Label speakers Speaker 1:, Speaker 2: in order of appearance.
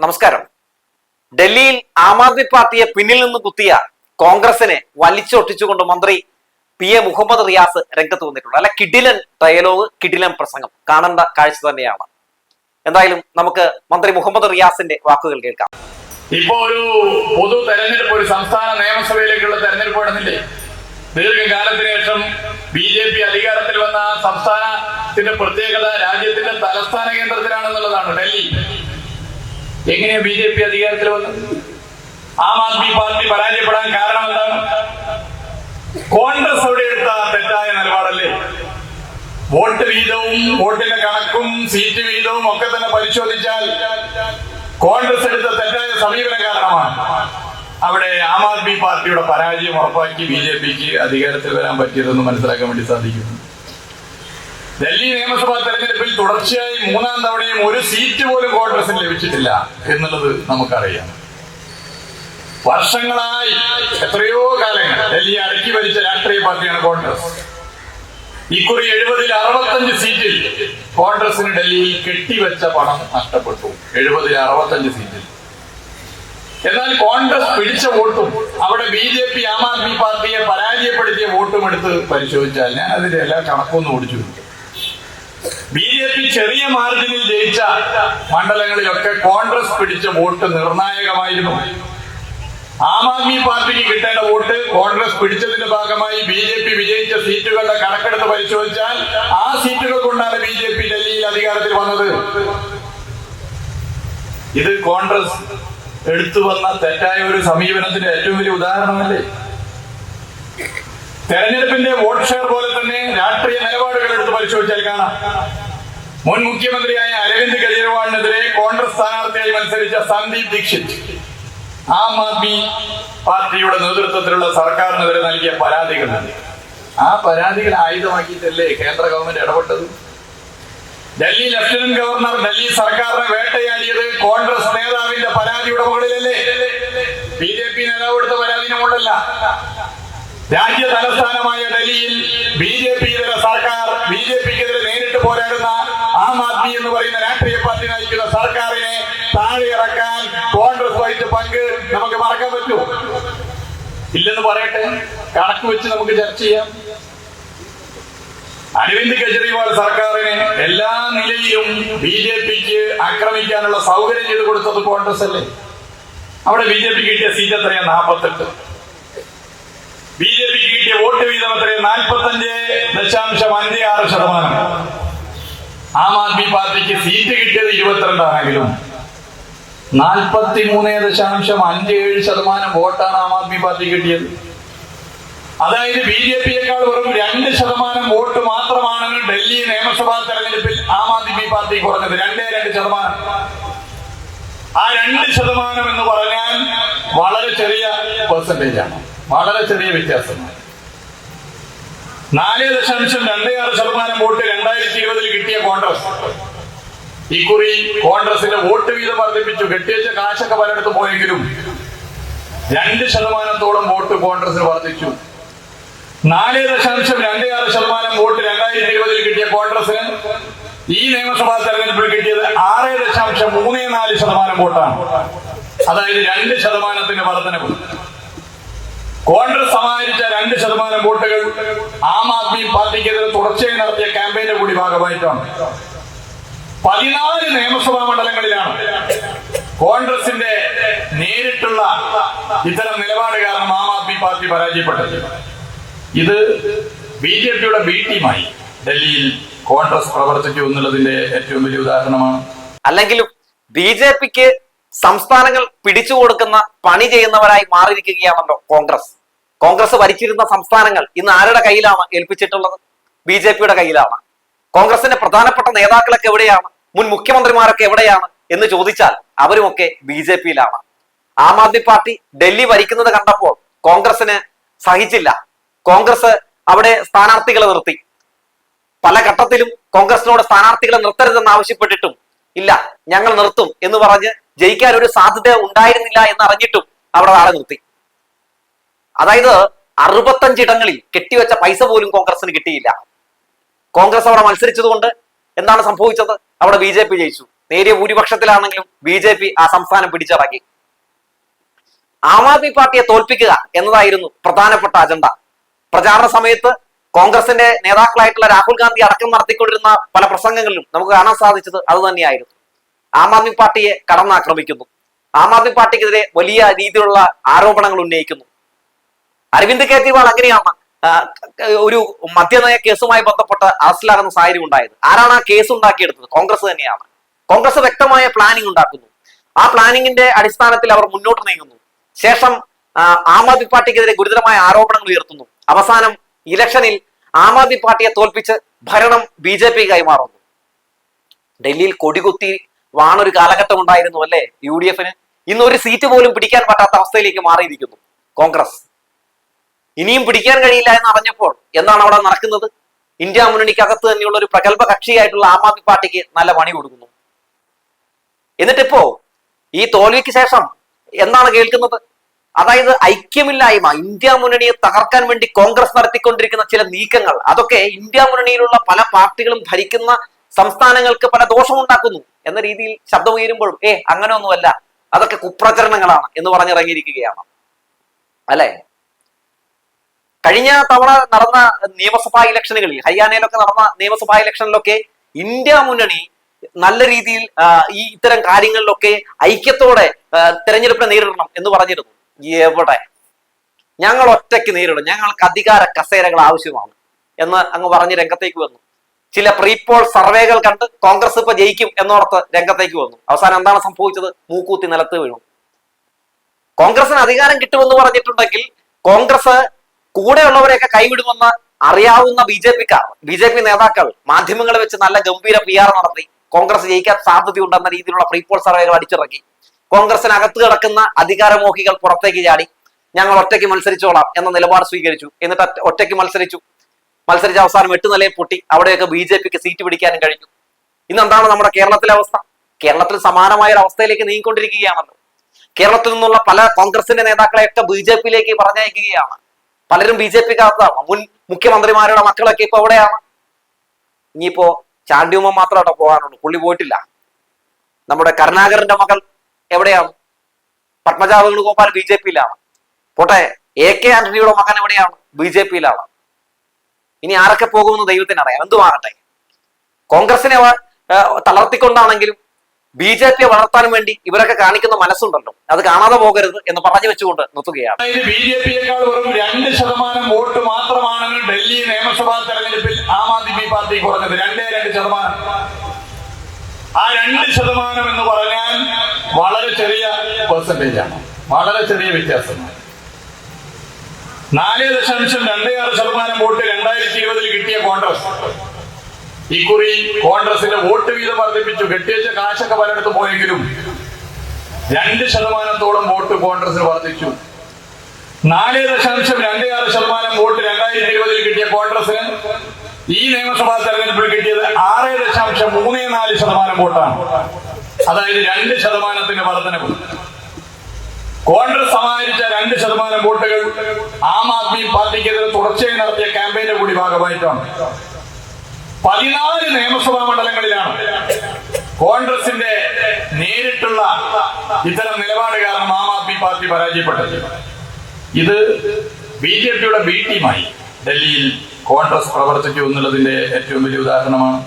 Speaker 1: നമസ്കാരം. ഡൽഹിയിൽ ആം ആദ്മി പാർട്ടിയെ പിന്നിൽ നിന്ന് കുത്തിയ കോൺഗ്രസിനെ വലിച്ചൊട്ടിച്ചുകൊണ്ട് മന്ത്രി പി എ മുഹമ്മദ് റിയാസ് രംഗത്ത് വന്നിട്ടുണ്ട്. അല്ല കിഡിലൻ ഡയലോഗ് കിഡിലൻ പ്രസംഗം. കാണേണ്ട കാഴ്ച തന്നെയാണ്. എന്തായാലും നമുക്ക് മന്ത്രി മുഹമ്മദ് റിയാസിന്റെ വാക്കുകൾ കേൾക്കാം.
Speaker 2: ഇപ്പോ ഒരു പൊതു തെരഞ്ഞെടുപ്പ് ഒരു സംസ്ഥാന നിയമസഭയിലേക്കുള്ള തെരഞ്ഞെടുപ്പ് നടന്നില്ലേ? ദീർഘകാലത്തിന് ശേഷം ബി ജെ പി അധികാരത്തിൽ വന്ന സംസ്ഥാനത്തിന്റെ പ്രത്യേകത രാജ്യത്തിന്റെ തലസ്ഥാന കേന്ദ്രത്തിലാണെന്നുള്ളതാണ് ഡൽഹി. എങ്ങനെയാ ബി ജെ പി അധികാരത്തിൽ വന്നത് ആം ആദ്മി പാർട്ടി പരാജയപ്പെടാൻ കാരണം എന്താണ്? കോൺഗ്രസ് അവിടെ എടുത്ത തെറ്റായ നിലപാടല്ലേ? വോട്ട് വീതവും വോട്ടിന്റെ കണക്കും സീറ്റ് വീതവും ഒക്കെ തന്നെ പരിശോധിച്ചാൽ കോൺഗ്രസ് എടുത്ത തെറ്റായ സമീപന കാരണമാണ്. അവിടെ ആം ആദ്മി പാർട്ടിയുടെ പരാജയം ഉറപ്പാക്കി ബി ജെ പിക്ക് അധികാരത്തിൽ വരാൻ പറ്റിയതെന്ന് മനസ്സിലാക്കാൻ വേണ്ടി സാധിക്കുന്നു. ഡൽഹി നിയമസഭാ തെരഞ്ഞെടുപ്പിൽ തുടർച്ചയായി മൂന്നാം തവണയും ഒരു സീറ്റ് പോലും കോൺഗ്രസിന് ലഭിച്ചിട്ടില്ല എന്നുള്ളത് നമുക്കറിയാം. വർഷങ്ങളായി എത്രയോ കാലങ്ങൾ ഡൽഹി അടക്കി ഭരിച്ച രാഷ്ട്രീയ പാർട്ടിയാണ് കോൺഗ്രസ്. ഇക്കുറി എഴുപതിൽ അറുപത്തഞ്ച് സീറ്റിൽ കോൺഗ്രസിന് ഡൽഹിയിൽ കെട്ടിവെച്ച പണം നഷ്ടപ്പെട്ടു. എഴുപതിൽ അറുപത്തഞ്ച് സീറ്റിൽ എന്നാൽ കോൺഗ്രസ് പിടിച്ച വോട്ടും അവിടെ B J P Aam Aadmi പാർട്ടിയെ പരാജയപ്പെടുത്തിയ വോട്ടും എടുത്ത് പരിശോധിച്ചാൽ ഞാൻ അതിന്റെ എല്ലാ കണക്കൊന്നും ഓടിച്ചു ബി ജെ പി ചെറിയ മാർജിനിൽ ജയിച്ച മണ്ഡലങ്ങളിലൊക്കെ കോൺഗ്രസ് പിടിച്ച വോട്ട് നിർണായകമായിരുന്നു. ആം ആദ്മി പാർട്ടിക്ക് കിട്ടേണ്ട വോട്ട് കോൺഗ്രസ് പിടിച്ചതിന്റെ ഭാഗമായി ബി ജെ പി വിജയിച്ച സീറ്റുകളുടെ കണക്കെടുത്ത് പരിശോധിച്ചാൽ ആ സീറ്റുകൾ കൊണ്ടാണ് ബി ജെ പി ഡൽഹിയിൽ അധികാരത്തിൽ വന്നത്. ഇത് കോൺഗ്രസ് എടുത്തു വന്ന തെറ്റായ ഒരു സമീപനത്തിന്റെ ഏറ്റവും വലിയ ഉദാഹരണമല്ലേ? തെരഞ്ഞെടുപ്പിന്റെ വോട്ട് ഷെയർ പോലെ തന്നെ രാഷ്ട്രീയ നിലപാടുകൾ എടുത്ത് പരിശോധിച്ചാൽ കാണാം. മുൻ മുഖ്യമന്ത്രിയായ അരവിന്ദ് കെജ്രിവാളിനെതിരെ കോൺഗ്രസ് സ്ഥാനാർത്ഥിയായി മത്സരിച്ച സന്ദീപ് ദീക്ഷിത് ആം ആദ്മി പാർട്ടിയുടെ നേതൃത്വത്തിലുള്ള സർക്കാരിനെതിരെ നൽകിയ പരാതികളാണ്. ആ പരാതികൾ ആയുധമാക്കിയിട്ടല്ലേ കേന്ദ്ര ഗവൺമെന്റ് ഇടപെട്ടത്? ഡൽഹി ലഫ്റ്റനന്റ് ഗവർണർ ഡൽഹി സർക്കാരിനെ വേട്ടയാടിയത് രാജ്യ തലസ്ഥാനമായ ഡൽഹിയിൽ ബി ജെ പി ഇതര സർക്കാർ ബി ജെ പിക്കെതിരെ നേരിട്ട് പോരാടുന്ന ആം ആദ്മി എന്ന് പറയുന്ന രാഷ്ട്രീയ പാർട്ടി നയിക്കുന്ന സർക്കാരിനെ താഴെ ഇറക്കാൻ കോൺഗ്രസ് വഹിച്ച പങ്ക് നമുക്ക് മറക്കാൻ പറ്റൂ. ഇല്ലെന്ന് പറയട്ടെ കണക്ക് വെച്ച് നമുക്ക് ചർച്ച ചെയ്യാം. അരവിന്ദ് കെജ്രിവാൾ സർക്കാരിനെ എല്ലാ നിലയിലും ബി ജെ പിക്ക് ആക്രമിക്കാനുള്ള സൗകര്യം ചെയ്തു കൊടുത്തത് കോൺഗ്രസ് അല്ലേ? അവിടെ ബി ജെ പി കിട്ടിയ സീറ്റ് എത്രയാണ് നാൽപ്പത്തെട്ട് ബി ജെ പിക്ക് കിട്ടിയ വോട്ട് വീതം എത്രയാ നാൽപ്പത്തഞ്ച് ദശാംശം അഞ്ച് ആറ് ശതമാനം. ആം ആദ്മി പാർട്ടിക്ക് സീറ്റ് കിട്ടിയത് ഇരുപത്തിരണ്ടാണെങ്കിലും നാൽപ്പത്തി മൂന്ന് ദശാംശം അഞ്ച് ഏഴ് ശതമാനം വോട്ടാണ് ആം ആദ്മി പാർട്ടി കിട്ടിയത്. അതായത് ബി ജെ പിയേക്കാൾ വെറും രണ്ട് ശതമാനം വോട്ട് മാത്രമാണ് ഡൽഹി നിയമസഭാ തെരഞ്ഞെടുപ്പിൽ ആം ആദ്മി പാർട്ടി കുറഞ്ഞത് രണ്ടേ രണ്ട് ശതമാനം. ആ രണ്ട് ശതമാനം എന്ന് പറഞ്ഞാൽ വളരെ ചെറിയ പെർസെന്റേജ് ആണ്. വളരെ ചെറിയ വ്യത്യാസമാണ്. നാല് ദശാംശം രണ്ടേ ആറ് ശതമാനം വോട്ട് രണ്ടായിരത്തി ഇരുപതിൽ കിട്ടിയ കോൺഗ്രസ്. ഇക്കുറി കോൺഗ്രസിന്റെ വോട്ട് വീതം വർദ്ധിപ്പിച്ചു. കെട്ടിയച്ച കാശൊക്കെ പലയിടത്ത് പോയെങ്കിലും രണ്ട് ശതമാനത്തോളം വോട്ട് കോൺഗ്രസിന് വർദ്ധിച്ചു. നാല് ദശാംശം രണ്ടേ ആറ് ശതമാനം വോട്ട് രണ്ടായിരത്തി ഇരുപതിൽ കിട്ടിയ കോൺഗ്രസിന് ഈ നിയമസഭാ തെരഞ്ഞെടുപ്പിൽ കിട്ടിയത് ആറ് ദശാംശം മൂന്ന് നാല് ശതമാനം വോട്ടാണ്. അതായത് രണ്ട് ശതമാനത്തിന്റെ വർധനവ്. കോൺഗ്രസ് സമാഹരിച്ച രണ്ട് ശതമാനം വോട്ടുകൾ ആം ആദ്മി പാർട്ടിക്കെതിരെ തുടർച്ചയായി നടത്തിയ ക്യാമ്പയിന്റെ കൂടി ഭാഗമായിട്ടാണ്. പതിനാല് നിയമസഭാ മണ്ഡലങ്ങളിലാണ് കോൺഗ്രസിന്റെ നേരിട്ടുള്ള ഇത്തരം നിലപാട് കാരണം ആം ആദ്മി പാർട്ടി പരാജയപ്പെട്ടത്. ഇത് ബി ജെ പിയുടെ ബി ഡൽഹിയിൽ കോൺഗ്രസ് പ്രവർത്തിച്ചു എന്നുള്ളതിന്റെ ഏറ്റവും വലിയ ഉദാഹരണമാണ്.
Speaker 1: അല്ലെങ്കിലും ബി ജെ പിക്ക് സംസ്ഥാനങ്ങൾ പിടിച്ചു കൊടുക്കുന്ന പണി ചെയ്യുന്നവരായി മാറിയിരിക്കുകയാണല്ലോ കോൺഗ്രസ്. കോൺഗ്രസ് ഭരിച്ചിരുന്ന സംസ്ഥാനങ്ങൾ ഇന്ന് ആരുടെ കയ്യിലാണ് ഏൽപ്പിച്ചിട്ടുള്ളത്? ബി ജെ പിയുടെ കയ്യിലാണ്. കോൺഗ്രസിന്റെ പ്രധാനപ്പെട്ട നേതാക്കളൊക്കെ എവിടെയാണ്? മുൻ മുഖ്യമന്ത്രിമാരൊക്കെ എവിടെയാണ്? എന്ന് ചോദിച്ചാൽ അവരുമൊക്കെ ബി ജെ പിയിലാണ്. ആം ആദ്മി പാർട്ടി ഡൽഹി ഭരിക്കുന്നത് കണ്ടപ്പോൾ കോൺഗ്രസിന് സഹിച്ചില്ല. കോൺഗ്രസ് അവിടെ സ്ഥാനാർത്ഥികളെ നിർത്തി. പല ഘട്ടത്തിലും കോൺഗ്രസിനോട് സ്ഥാനാർത്ഥികളെ നിർത്തരുതെന്ന് ആവശ്യപ്പെട്ടിട്ടും ഇല്ല ഞങ്ങൾ നിർത്തും എന്ന് പറഞ്ഞ് ജയിക്കാൻ ഒരു സാധ്യത ഉണ്ടായിരുന്നില്ല എന്ന് അറിഞ്ഞിട്ടും അവിടെ ആളെ നിർത്തി. അതായത് അറുപത്തഞ്ചിടങ്ങളിൽ കെട്ടിവെച്ച പൈസ പോലും കോൺഗ്രസിന് കിട്ടിയില്ല. കോൺഗ്രസ് അവിടെ മത്സരിച്ചതുകൊണ്ട് എന്താണ് സംഭവിച്ചത്? അവിടെ ബി ജെ പി ജയിച്ചു. നേരിയ ഭൂരിപക്ഷത്തിലാണെങ്കിലും ബി ജെ പി ആ സംസ്ഥാനം പിടിച്ചടക്കി. ആം ആദ്മി പാർട്ടിയെ തോൽപ്പിക്കുക എന്നതായിരുന്നു പ്രധാനപ്പെട്ട അജണ്ട. പ്രചാരണ സമയത്ത് കോൺഗ്രസിന്റെ നേതാക്കളായിട്ടുള്ള രാഹുൽ ഗാന്ധി അടക്കം നടത്തിക്കൊണ്ടിരുന്ന പല പ്രസംഗങ്ങളിലും നമുക്ക് കാണാൻ സാധിച്ചത് അത് തന്നെയായിരുന്നു. ആം ആദ്മി പാർട്ടിയെ കടന്നാക്രമിക്കുന്നു. ആം ആദ്മി പാർട്ടിക്കെതിരെ വലിയ രീതിയിലുള്ള ആരോപണങ്ങൾ ഉന്നയിക്കുന്നു. അരവിന്ദ് കെജ്രിവാൾ അങ്ങനെയാണ് ഒരു മദ്യനയ കേസുമായി ബന്ധപ്പെട്ട് അറസ്റ്റിലാകുന്ന സാഹചര്യം ഉണ്ടായത്. ആരാണ് ആ കേസ് ഉണ്ടാക്കിയെടുത്തത്? കോൺഗ്രസ് തന്നെയാണ്. കോൺഗ്രസ് വ്യക്തമായ പ്ലാനിംഗ് ഉണ്ടാക്കുന്നു. ആ പ്ലാനിങ്ങിന്റെ അടിസ്ഥാനത്തിൽ അവർ മുന്നോട്ട് നീങ്ങുന്നു. ശേഷം ആ, ആദ്മി പാർട്ടിക്കെതിരെ ഗുരുതരമായ ആരോപണങ്ങൾ ഉയർത്തുന്നു. അവസാനം ഇലക്ഷനിൽ ആം ആദ്മി പാർട്ടിയെ തോൽപ്പിച്ച് ഭരണം ബി ജെ പി കൈമാറുന്നു. ഡൽഹിയിൽ കൊടികുത്തി വാണൊരു കാലഘട്ടം ഉണ്ടായിരുന്നു അല്ലേ? യു ഡി എഫിന്. ഇന്ന് ഒരു സീറ്റ് പോലും പിടിക്കാൻ പറ്റാത്ത അവസ്ഥയിലേക്ക് മാറിയിരിക്കുന്നു കോൺഗ്രസ്. ഇനിയും പിടിക്കാൻ കഴിയില്ല എന്ന് അറിഞ്ഞപ്പോൾ എന്താണ് അവിടെ നടക്കുന്നത്? ഇന്ത്യ മുന്നണിക്കകത്ത് തന്നെയുള്ള ഒരു പ്രഗത്ഭ കക്ഷിയായിട്ടുള്ള ആം ആദ്മി പാർട്ടിക്ക് നല്ല പണി കൊടുക്കുന്നു. എന്നിട്ടിപ്പോ ഈ തോൽവിക്ക് ശേഷം എന്താണ് കേൾക്കുന്നത്? അതായത് ഐക്യമില്ലായ്മ ഇന്ത്യ മുന്നണിയെ തകർക്കാൻ വേണ്ടി കോൺഗ്രസ് നടത്തിക്കൊണ്ടിരിക്കുന്ന ചില നീക്കങ്ങൾ അതൊക്കെ ഇന്ത്യ മുന്നണിയിലുള്ള പല പാർട്ടികളും ഭരിക്കുന്ന സംസ്ഥാനങ്ങൾക്ക് പല ദോഷമുണ്ടാക്കുന്നു. എന്ന രീതിയിൽ ശബ്ദമുയരുമ്പോഴും ഏ അങ്ങനെ ഒന്നുമല്ല അതൊക്കെ കുപ്രചരണങ്ങളാണ് എന്ന് പറഞ്ഞിറങ്ങിയിരിക്കുകയാണ്. അല്ലെ? കഴിഞ്ഞ തവണ നടന്ന നിയമസഭാ ഇലക്ഷനുകളിൽ ഹരിയാനയിലൊക്കെ നടന്ന നിയമസഭാ ഇലക്ഷനിലൊക്കെ ഇന്ത്യ മുന്നണി നല്ല രീതിയിൽ ഈ ഇത്തരം കാര്യങ്ങളിലൊക്കെ ഐക്യത്തോടെ തെരഞ്ഞെടുപ്പിനെ നേരിടണം എന്ന് പറഞ്ഞിരുന്നു. എവിടെ? ഞങ്ങൾ ഒറ്റയ്ക്ക് നേരിടും. ഞങ്ങൾക്ക് അധികാര കസേരകൾ ആവശ്യമാണ് എന്ന് അങ്ങ് പറഞ്ഞ് രംഗത്തേക്ക് വന്നു. ചില പ്രീപോൾ സർവേകൾ കണ്ട് കോൺഗ്രസ് ഇപ്പൊ ജയിക്കും എന്നോർത്ത് രംഗത്തേക്ക് വന്നു. അവസാനം എന്താണ് സംഭവിച്ചത്? മൂക്കൂത്തി നിലത്ത് വീണു. കോൺഗ്രസിന് അധികാരം കിട്ടുമെന്ന് പറഞ്ഞിട്ടുണ്ടെങ്കിൽ കോൺഗ്രസ് കൂടെയുള്ളവരെയൊക്കെ കൈവിടുമെന്ന് അറിയാവുന്ന ബി ജെ പിക്കാർ ബി ജെ പി നേതാക്കൾ മാധ്യമങ്ങളെ വെച്ച് നല്ല ഗംഭീര പി ആർ നടത്തി കോൺഗ്രസ് ജയിക്കാൻ സാധ്യതയുണ്ടെന്ന രീതിയിലുള്ള പ്രീപോൾ സർവേകൾ അടിച്ചിറക്കി. കോൺഗ്രസിനകത്ത് കിടക്കുന്ന അധികാരമോഹികൾ പുറത്തേക്ക് ചാടി. ഞങ്ങൾ ഒറ്റയ്ക്ക് മത്സരിച്ചോളാം എന്ന നിലപാട് സ്വീകരിച്ചു. എന്നിട്ട് ഒറ്റയ്ക്ക് മത്സരിച്ചു. മത്സരിച്ച അവസാനം എട്ട് നിലയിൽ പൊട്ടി അവിടെയൊക്കെ ബി ജെ പിക്ക് സീറ്റ് പിടിക്കാനും കഴിഞ്ഞു. ഇന്ന് എന്താണ് നമ്മുടെ കേരളത്തിലെ അവസ്ഥ? കേരളത്തിൽ സമാനമായ ഒരു അവസ്ഥയിലേക്ക് നീങ്ങിക്കൊണ്ടിരിക്കുകയാണല്ലോ. കേരളത്തിൽ നിന്നുള്ള പല കോൺഗ്രസിന്റെ നേതാക്കളെയൊക്കെ ബി ജെ പിയിലേക്ക് പറഞ്ഞയക്കുകയാണ്. പലരും ബി ജെ പിക്കകത്താണ് മുൻ മുഖ്യമന്ത്രിമാരുടെ മക്കളൊക്കെ ഇപ്പൊ എവിടെയാണ്? ഇനിയിപ്പോ ചാണ്ടിയുമ്മ അവിടെ പോകാനുള്ളൂ. പുള്ളി പോയിട്ടില്ല. നമ്മുടെ കരുണാകരന്റെ മകൾ എവിടെയാണ്? പത്മജ വേണുഗോപാൽ ബി ജെ പിയിലാണ്. പോട്ടെ എ കെ ആന്റണിയുടെ മകൻ എവിടെയാണ്? ബി ജെ പിയിലാണ്. ഇനി ആരൊക്കെ പോകുമെന്ന് ദൈവത്തിന് അറിയാം. എന്തുമാകട്ടെ? കോൺഗ്രസിനെ തളർത്തിക്കൊണ്ടാണെങ്കിലും ബി ജെ പിയെ വളർത്താൻ വേണ്ടി ഇവരൊക്കെ കാണിക്കുന്ന മനസ്സുണ്ടല്ലോ. അത് കാണാതെ പോകരുത് എന്ന് പറഞ്ഞു വെച്ചുകൊണ്ട് നിർത്തുകയാണ്.
Speaker 2: ബി ജെ പിയേക്കാൾ വെറും രണ്ട് ശതമാനം വോട്ട് മാത്രമാണ് ഡൽഹി നിയമസഭാ തെരഞ്ഞെടുപ്പിൽ ആം ആദ്മി പാർട്ടി കുറഞ്ഞത് രണ്ടേ രണ്ട് ശതമാനം. ആ രണ്ട് ശതമാനം എന്ന് പറഞ്ഞാൽ വളരെ ചെറിയ പെർസെന്റേജ് ആണ്. വളരെ ചെറിയ വ്യത്യാസമാണ്. നാല് ദശാംശം രണ്ടേ ആറ് ശതമാനം വോട്ട് രണ്ടായിരത്തി ഇരുപതിൽ കിട്ടിയ കോൺഗ്രസ്. ഇക്കുറി കോൺഗ്രസിന്റെ വോട്ട് വീതം വർദ്ധിപ്പിച്ചു. കെട്ടിയച്ച കാശൊക്കെ പലയിടത്ത് പോയെങ്കിലും രണ്ട് ശതമാനത്തോളം വോട്ട് കോൺഗ്രസിന് വർദ്ധിച്ചു. നാല് ദശാംശം രണ്ടേ ആറ് ശതമാനം വോട്ട് രണ്ടായിരത്തി ഇരുപതിൽ കിട്ടിയ കോൺഗ്രസിന് ഈ നിയമസഭാ തെരഞ്ഞെടുപ്പിൽ കിട്ടിയത് ആറ് ദശാംശം മൂന്ന് നാല് ശതമാനം വോട്ടാണ്. അതായത് രണ്ട് ശതമാനത്തിന്റെ വർധനവ്. കോൺഗ്രസ് സമാഹരിച്ച രണ്ട് ശതമാനം വോട്ടുകൾ ആം ആദ്മി പാർട്ടിക്കെതിരെ തുടർച്ചയായി നടത്തിയ ക്യാമ്പയിന്റെ കൂടി ഭാഗമായിട്ടാണ്. പതിനാല് നിയമസഭാ മണ്ഡലങ്ങളിലാണ് കോൺഗ്രസിന്റെ നേരിട്ടുള്ള ഇത്തരം നിലപാട് കാരണം ആം ആദ്മി പാർട്ടി പരാജയപ്പെട്ടത്. ഇത് ബി ജെ പിയുടെ ബി ടീമായി ഡൽഹിയിൽ കോൺഗ്രസ് പ്രവർത്തിച്ചു എന്നുള്ളതിന്റെ ഏറ്റവും വലിയ ഉദാഹരണമാണ്